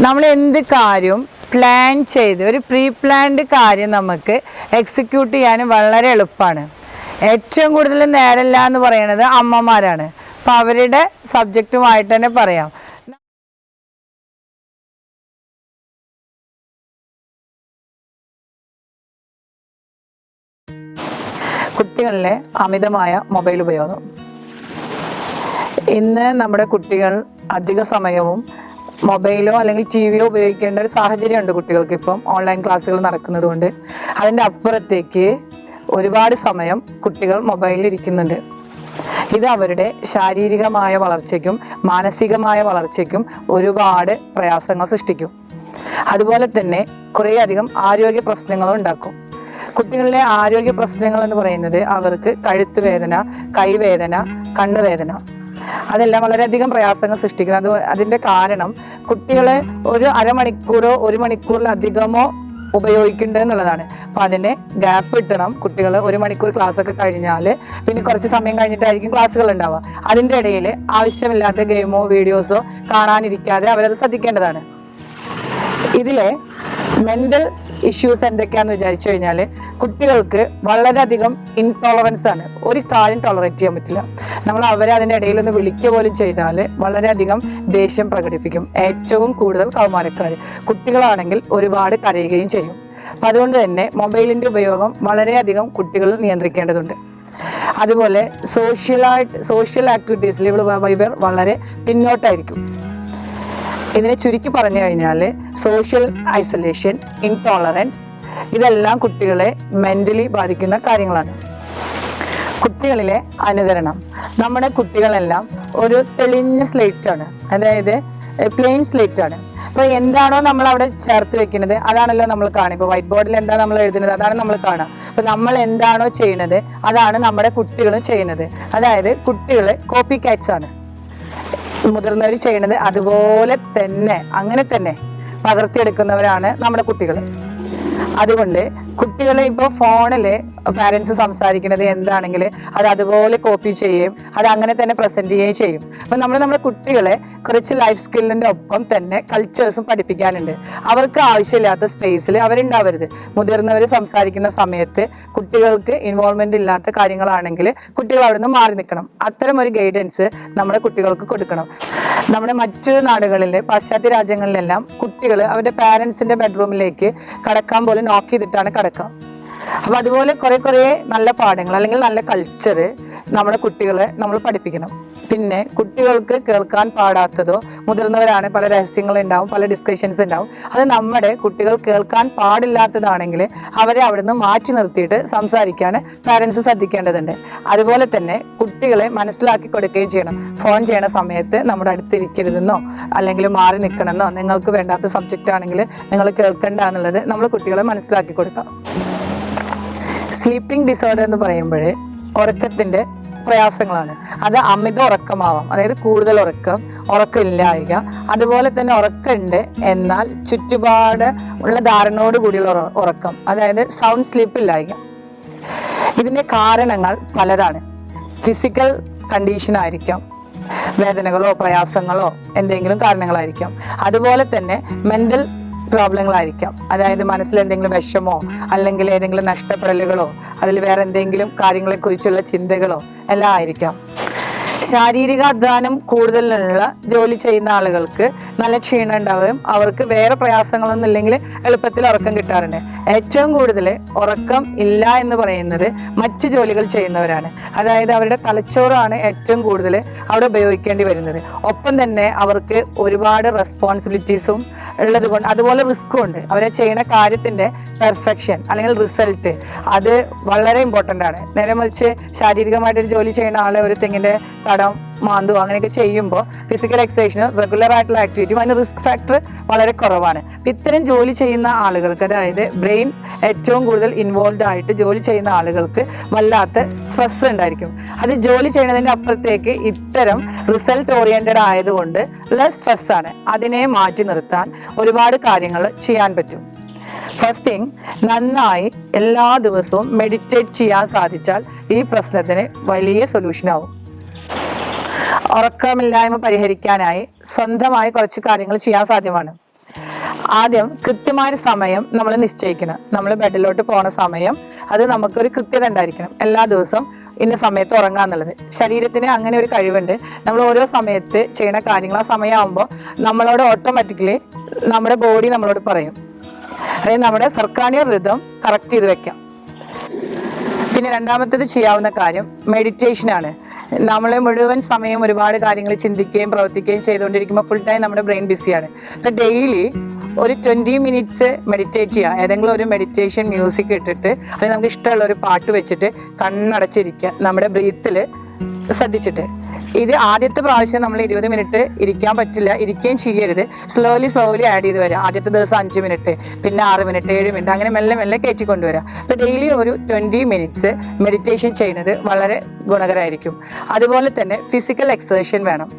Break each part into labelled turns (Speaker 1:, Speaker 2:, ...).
Speaker 1: നമ്മൾ എന്ത് കാര്യവും പ്ലാൻ ചെയ്ത് ഒരു പ്രീ പ്ലാൻഡ് കാര്യം നമുക്ക് എക്സിക്യൂട്ട് ചെയ്യാൻ വളരെ എളുപ്പമാണ്. ഏറ്റവും കൂടുതൽ നേരല്ല എന്ന് പറയുന്നത് അമ്മമാരാണ്. അപ്പം അവരുടെ സബ്ജക്റ്റുമായിട്ട് തന്നെ പറയാം. കുട്ടികളിലെ അമിതമായ മൊബൈൽ ഉപയോഗം. ഇന്ന് നമ്മുടെ കുട്ടികൾ അധിക സമയവും മൊബൈലോ അല്ലെങ്കിൽ ടി വിയോ ഉപയോഗിക്കേണ്ട ഒരു സാഹചര്യമുണ്ട് കുട്ടികൾക്ക് ഇപ്പം ഓൺലൈൻ ക്ലാസ്സുകൾ നടക്കുന്നത് കൊണ്ട് അതിന്റെ അപ്പുറത്തേക്ക് ഒരുപാട് സമയം കുട്ടികൾ മൊബൈലിൽ ഇരിക്കുന്നുണ്ട്. ഇത് അവരുടെ ശാരീരികമായ വളർച്ചയ്ക്കും മാനസികമായ വളർച്ചയ്ക്കും ഒരുപാട് പ്രയാസങ്ങൾ സൃഷ്ടിക്കും. അതുപോലെ തന്നെ കുറേയധികം ആരോഗ്യ പ്രശ്നങ്ങളും ഉണ്ടാക്കും. കുട്ടികളിലെ ആരോഗ്യ പ്രശ്നങ്ങൾ എന്ന് പറയുന്നത് അവർക്ക് കഴുത്തുവേദന കൈവേദന കണ്ണുവേദന അതെല്ലാം വളരെയധികം പ്രയാസങ്ങൾ സൃഷ്ടിക്കുന്നത് അത് അതിന്റെ കാരണം കുട്ടികളെ ഒരു അരമണിക്കൂറോ ഒരു മണിക്കൂറിലധികമോ ഉപയോഗിക്കേണ്ടത് എന്നുള്ളതാണ്. അപ്പം അതിന് ഗ്യാപ്പ് കിട്ടണം കുട്ടികൾ ഒരു മണിക്കൂർ ക്ലാസ് ഒക്കെ കഴിഞ്ഞാൽ പിന്നെ കുറച്ച് സമയം കഴിഞ്ഞിട്ടായിരിക്കും ക്ലാസ്സുകൾ ഉണ്ടാവുക. അതിന്റെ ഇടയിൽ ആവശ്യമില്ലാത്ത ഗെയിമോ വീഡിയോസോ കാണാനിരിക്കാതെ അവരത് ശ്രദ്ധിക്കേണ്ടതാണ്. ഇതിലെ മെന്റൽ ഇഷ്യൂസ് എന്തൊക്കെയാന്ന് വിചാരിച്ചു കഴിഞ്ഞാൽ കുട്ടികൾക്ക് വളരെയധികം ഇൻടോളറൻസ് ആണ്. ഒരു കാര്യം ടോളറേറ്റ് ചെയ്യാൻ പറ്റില്ല. നമ്മൾ അവരെ അതിന്റെ ഇടയിൽ ഒന്ന് വിളിക്കുക പോലും ചെയ്താൽ വളരെയധികം ദേഷ്യം പ്രകടിപ്പിക്കും. ഏറ്റവും കൂടുതൽ കൗമാരക്കാർ കുട്ടികളാണെങ്കിൽ ഒരുപാട് കരയുകയും ചെയ്യും. അപ്പം അതുകൊണ്ട് തന്നെ മൊബൈലിന്റെ ഉപയോഗം വളരെയധികം കുട്ടികൾ നിയന്ത്രിക്കേണ്ടതുണ്ട്. അതുപോലെ സോഷ്യലായിട്ട് സോഷ്യൽ ആക്ടിവിറ്റീസിൽ ഇവർ വളരെ പിന്നോട്ടായിരിക്കും. ഇതിനെ ചുരുക്കി പറഞ്ഞു കഴിഞ്ഞാൽ സോഷ്യൽ ഐസൊലേഷൻ ഇൻടോളറൻസ് ഇതെല്ലാം കുട്ടികളെ മെന്റലി ബാധിക്കുന്ന കാര്യങ്ങളാണ്. കുട്ടികളിലെ അനുകരണം. നമ്മുടെ കുട്ടികളെല്ലാം ഒരു തെളിഞ്ഞ സ്ലേറ്റാണ് അതായത് പ്ലെയിൻ സ്ലേറ്റ് ആണ്. അപ്പോൾ എന്താണോ നമ്മൾ അവിടെ ചേർത്ത് വെക്കുന്നത് അതാണല്ലോ നമ്മൾ കാണുക. ഇപ്പോൾ വൈറ്റ് ബോർഡിൽ എന്താ നമ്മൾ എഴുതുന്നത് അതാണ് നമ്മൾ കാണുക. അപ്പോൾ നമ്മൾ എന്താണോ ചെയ്യുന്നത് അതാണ് നമ്മുടെ കുട്ടികളും ചെയ്യുന്നത്. അതായത് കുട്ടികൾ കോപ്പി കാറ്റ്സ് ആണ്. മുതിർന്നവർ ചെയ്യണത് അതുപോലെ തന്നെ അങ്ങനെ തന്നെ പകർത്തിയെടുക്കുന്നവരാണ് നമ്മുടെ കുട്ടികൾ അതുകൊണ്ട് കുട്ടികളെ ഇപ്പോൾ ഫോണിൽ പാരൻസ് സംസാരിക്കുന്നത് എന്താണെങ്കിൽ അത് അതുപോലെ കോപ്പി ചെയ്യുകയും അത് അങ്ങനെ തന്നെ പ്രസന്റ് ചെയ്യുകയും ചെയ്യും. അപ്പം നമ്മൾ നമ്മുടെ കുട്ടികളെ കുറച്ച് ലൈഫ് സ്കില്ലിന്റെ ഒപ്പം തന്നെ കൾച്ചേഴ്സും പഠിപ്പിക്കാനുണ്ട്. അവർക്ക് ആവശ്യമില്ലാത്ത സ്പേസിൽ അവരുണ്ടാവരുത്. മുതിർന്നവർ സംസാരിക്കുന്ന സമയത്ത് കുട്ടികൾക്ക് ഇൻവോൾവ്മെന്റ് ഇല്ലാത്ത കാര്യങ്ങളാണെങ്കിൽ കുട്ടികൾ അവിടെ നിന്ന് മാറി നിൽക്കണം. അത്തരം ഒരു ഗൈഡൻസ് നമ്മുടെ കുട്ടികൾക്ക് കൊടുക്കണം. നമ്മുടെ മറ്റു നാടുകളിൽ പാശ്ചാത്യ രാജ്യങ്ങളിലെല്ലാം കുട്ടികൾ അവരുടെ പാരന്റ്സിന്റെ ബെഡ്റൂമിലേക്ക് കടക്കാൻ പോലും നോക്ക് ചെയ്തിട്ടാണ് കടക്കുക അപ്പോൾ അതുപോലെ കുറേ കുറേ നല്ല പാഠങ്ങൾ അല്ലെങ്കിൽ നല്ല കൾച്ചർ നമ്മുടെ കുട്ടികളെ നമ്മൾ പഠിപ്പിക്കണം. പിന്നെ കുട്ടികൾക്ക് കേൾക്കാൻ പാടാത്തതോ മുതിർന്നവരാണ് പല രഹസ്യങ്ങൾ ഉണ്ടാവും പല ഡിസ്കഷൻസ് ഉണ്ടാവും. അത് നമ്മുടെ കുട്ടികൾ കേൾക്കാൻ പാടില്ലാത്തതാണെങ്കിൽ അവരെ അവിടുന്ന് മാറ്റി നിർത്തിയിട്ട് സംസാരിക്കാൻ പാരൻസ് ശ്രദ്ധിക്കേണ്ടതുണ്ട്. അതുപോലെ തന്നെ കുട്ടികളെ മനസ്സിലാക്കി കൊടുക്കുകയും ചെയ്യണം. ഫോൺ ചെയ്യണ സമയത്ത് നമ്മുടെ അടുത്തിരിക്കരുതെന്നോ അല്ലെങ്കിൽ മാറി നിൽക്കണമെന്നോ നിങ്ങൾക്ക് വേണ്ടാത്ത സബ്ജക്റ്റ് ആണെങ്കിൽ നിങ്ങൾ കേൾക്കണ്ട എന്നുള്ളത് നമ്മൾ കുട്ടികളെ മനസ്സിലാക്കി കൊടുക്കാം. സ്ലീപ്പിംഗ് ഡിസോർഡർ എന്ന് പറയുമ്പോൾ ഉറക്കത്തിന്റെ പ്രയാസങ്ങളാണ്. അത് അമിത ഉറക്കമാവാം. അതായത് കൂടുതൽ ഉറക്കം ഉറക്കമില്ലായിക. അതുപോലെ തന്നെ ഉറക്കമുണ്ട് എന്നാൽ ചുറ്റുപാട് ഉള്ള ധാരണയോട് കൂടിയുള്ള ഉറക്കം അതായത് സൗണ്ട് സ്ലീപ്പ് ഇല്ലായിക. ഇതിന്റെ കാരണങ്ങൾ പലതാണ്. ഫിസിക്കൽ കണ്ടീഷൻ ആയിരിക്കാം. വേദനകളോ പ്രയാസങ്ങളോ എന്തെങ്കിലും കാരണങ്ങളായിരിക്കാം. അതുപോലെ തന്നെ മെന്റൽ പ്രോബ്ലങ്ങളായിരിക്കാം. അതായത് മനസ്സിൽ എന്തെങ്കിലും വിഷമോ അല്ലെങ്കിൽ ഏതെങ്കിലും നഷ്ടപ്പെടലുകളോ അതിൽ വേറെ എന്തെങ്കിലും കാര്യങ്ങളെക്കുറിച്ചുള്ള ചിന്തകളോ എല്ലാം ആയിരിക്കാം. ശാരീരിക അധ്വാനം കൂടുതലുള്ള ജോലി ചെയ്യുന്ന ആളുകൾക്ക് നല്ല ക്ഷീണം ഉണ്ടാവുകയും അവർക്ക് വേറെ പ്രയാസങ്ങളൊന്നും ഇല്ലെങ്കിൽ എളുപ്പത്തിൽ ഉറക്കം കിട്ടാറുണ്ട്. ഏറ്റവും കൂടുതൽ ഉറക്കം ഇല്ല എന്ന് പറയുന്നത് മറ്റ് ജോലികൾ ചെയ്യുന്നവരാണ്. അതായത് അവരുടെ തലച്ചോറാണ് ഏറ്റവും കൂടുതൽ അവിടെ ഉപയോഗിക്കേണ്ടി വരുന്നത്. ഒപ്പം തന്നെ അവർക്ക് ഒരുപാട് റെസ്പോൺസിബിലിറ്റീസും ഉള്ളത് കൊണ്ട് അതുപോലെ റിസ്ക്കും ഉണ്ട്. അവരെ ചെയ്യുന്ന കാര്യത്തിന്റെ പെർഫെക്ഷൻ അല്ലെങ്കിൽ റിസൾട്ട് അത് വളരെ ഇമ്പോർട്ടന്റ് ആണ്. നേരെ മറിച്ച് ശാരീരികമായിട്ടൊരു ജോലി ചെയ്യുന്ന ആളെ ഒരു തെങ്ങിന്റെ തടം മാന്തു അങ്ങനെയൊക്കെ ചെയ്യുമ്പോൾ ഫിസിക്കൽ എക്സസൈസിന് റെഗുലർ ആയിട്ടുള്ള ആക്ടിവിറ്റി അതിന് റിസ്ക് ഫാക്ടർ വളരെ കുറവാണ്. ഇത്തരം ജോലി ചെയ്യുന്ന ആളുകൾക്ക് അതായത് ബ്രെയിൻ ഏറ്റവും കൂടുതൽ ഇൻവോൾവ് ആയിട്ട് ജോലി ചെയ്യുന്ന ആളുകൾക്ക് വല്ലാത്ത സ്ട്രെസ് ഉണ്ടായിരിക്കും. അത് ജോലി ചെയ്യുന്നതിന്റെ അപ്പുറത്തേക്ക് ഇത്തരം റിസൾട്ട് ഓറിയന്റഡ് ആയതുകൊണ്ട് ഉള്ള സ്ട്രെസ്സാണ് അതിനെ മാറ്റി നിർത്താൻ ഒരുപാട് കാര്യങ്ങൾ ചെയ്യാൻ പറ്റും. ഫസ്റ്റ് തിങ് നന്നായി എല്ലാ ദിവസവും മെഡിറ്റേറ്റ് ചെയ്യാൻ സാധിച്ചാൽ ഈ പ്രശ്നത്തിന് വലിയ സൊല്യൂഷൻ ആവും. ഉറക്കമില്ലായ്മ പരിഹരിക്കാനായി സ്വന്തമായി കുറച്ച് കാര്യങ്ങൾ ചെയ്യാൻ സാധ്യമാണ്. ആദ്യം കൃത്യമായ സമയം നമ്മൾ നിശ്ചയിക്കണം. നമ്മൾ ബെഡിലോട്ട് പോണ സമയം അത് നമുക്കൊരു കൃത്യത ഉണ്ടായിരിക്കണം. എല്ലാ ദിവസവും ഇന്ന സമയത്ത് ഉറങ്ങുക എന്നുള്ളത്. ശരീരത്തിന് അങ്ങനെ ഒരു കഴിവുണ്ട്. നമ്മൾ ഓരോ സമയത്ത് ചെയ്യുന്ന കാര്യങ്ങൾ ആ സമയമാകുമ്പോൾ നമ്മളോട് ഓട്ടോമാറ്റിക്കലി നമ്മുടെ ബോഡി നമ്മളോട് പറയും. അതായത് നമ്മുടെ സർക്കാനിയ ഋതം കറക്റ്റ് ചെയ്ത് വെക്കാം. പിന്നെ രണ്ടാമത്തേത് ചെയ്യാവുന്ന കാര്യം മെഡിറ്റേഷൻ ആണ് നമ്മൾ മുഴുവൻ സമയം ഒരുപാട് കാര്യങ്ങൾ ചിന്തിക്കുകയും പ്രവർത്തിക്കുകയും ചെയ്തുകൊണ്ടിരിക്കുമ്പോൾ ഫുൾ ടൈം നമ്മുടെ ബ്രെയിൻ ബിസിയാണ് അപ്പം ഡെയിലി ഒരു ട്വന്റി മിനിറ്റ്സ് മെഡിറ്റേറ്റ് ചെയ്യുക ഏതെങ്കിലും ഒരു മെഡിറ്റേഷൻ മ്യൂസിക് ഇട്ടിട്ട് അല്ലെങ്കിൽ നമുക്ക് ഇഷ്ടമുള്ള ഒരു പാട്ട് വെച്ചിട്ട് കണ്ണടച്ചിരിക്കുക. നമ്മുടെ ബ്രീത്തിൽ ശ്രദ്ധിച്ചിട്ട്. ഇത് ആദ്യത്തെ പ്രാവശ്യം നമ്മൾ ഇരുപത് മിനിറ്റ് ഇരിക്കാൻ പറ്റില്ല ഇരിക്കുകയും ചെയ്യരുത്. സ്ലോലി സ്ലോലി ആഡ് ചെയ്ത് വരിക ആദ്യത്തെ ദിവസം അഞ്ച് മിനിറ്റ് പിന്നെ ആറ് മിനിറ്റ് ഏഴ് മിനിറ്റ് അങ്ങനെ മെല്ലെ മെല്ലെ കയറ്റി കൊണ്ടുവരിക അപ്പോൾ ഡെയിലി ഒരു ട്വന്റി മിനിറ്റ്സ് മെഡിറ്റേഷൻ ചെയ്യുന്നത് വളരെ ഗുണകരമായിരിക്കും. അതുപോലെ തന്നെ ഫിസിക്കൽ എക്സസൈഷൻ വേണം.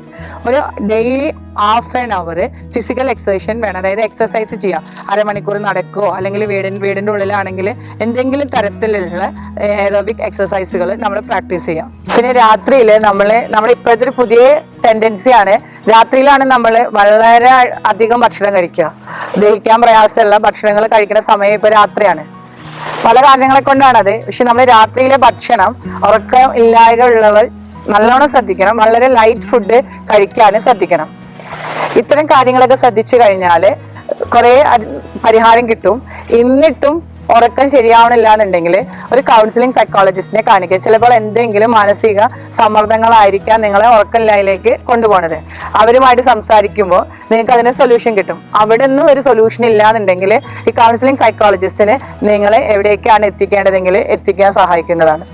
Speaker 1: ഒരു daily half an hour physical എക്സസൈഷൻ വേണം. അതായത് എക്സസൈസ് ചെയ്യാം. അരമണിക്കൂർ നടക്കുകയോ അല്ലെങ്കിൽ വീടിൻ വീടിന്റെ ഉള്ളിലാണെങ്കിൽ എന്തെങ്കിലും തരത്തിലുള്ള എറോബിക് എക്സസൈസുകൾ നമ്മൾ പ്രാക്ടീസ് ചെയ്യാം. പിന്നെ രാത്രിയിൽ നമ്മൾ നമ്മൾ ഇപ്പോഴത്തെ ഒരു പുതിയ ടെൻഡൻസിയാണ് രാത്രിയിലാണ് നമ്മൾ വളരെ അധികം ഭക്ഷണം കഴിക്കുക. ദഹിക്കാൻ പ്രയാസമുള്ള ഭക്ഷണങ്ങൾ കഴിക്കുന്ന സമയം ഇപ്പോൾ രാത്രിയാണ്. പല കാരണങ്ങളെ കൊണ്ടാണ് അത്. പക്ഷെ നമ്മൾ രാത്രിയിലെ ഭക്ഷണം ഉറക്കം ഇല്ലായ്മ ഉള്ളവർ നല്ലോണം ശ്രദ്ധിക്കണം. വളരെ ലൈറ്റ് ഫുഡ് കഴിക്കാനും ശ്രദ്ധിക്കണം. ഇത്തരം കാര്യങ്ങളൊക്കെ ശ്രദ്ധിച്ചു കഴിഞ്ഞാൽ കുറേ പരിഹാരം കിട്ടും. എന്നിട്ടും ഉറക്കം ശരിയാവണില്ല എന്നുണ്ടെങ്കിൽ ഒരു കൗൺസിലിംഗ് സൈക്കോളജിസ്റ്റിനെ കാണിക്കുക. ചിലപ്പോൾ എന്തെങ്കിലും മാനസിക സമ്മർദ്ദങ്ങളായിരിക്കാം നിങ്ങളെ ഉറക്കമില്ലായ്മയിലേക്ക് കൊണ്ടുപോകുന്നത് അവരുമായിട്ട് സംസാരിക്കുമ്പോൾ നിങ്ങൾക്ക് അതിന് സൊല്യൂഷൻ കിട്ടും. അവിടെ നിന്നും ഒരു സൊല്യൂഷൻ ഇല്ല എന്നുണ്ടെങ്കിൽ ഈ കൗൺസിലിംഗ് സൈക്കോളജിസ്റ്റിന് നിങ്ങളെ എവിടേക്കാണ് എത്തിക്കേണ്ടതെങ്കിൽ എത്തിക്കാൻ സഹായിക്കുന്നതാണ്.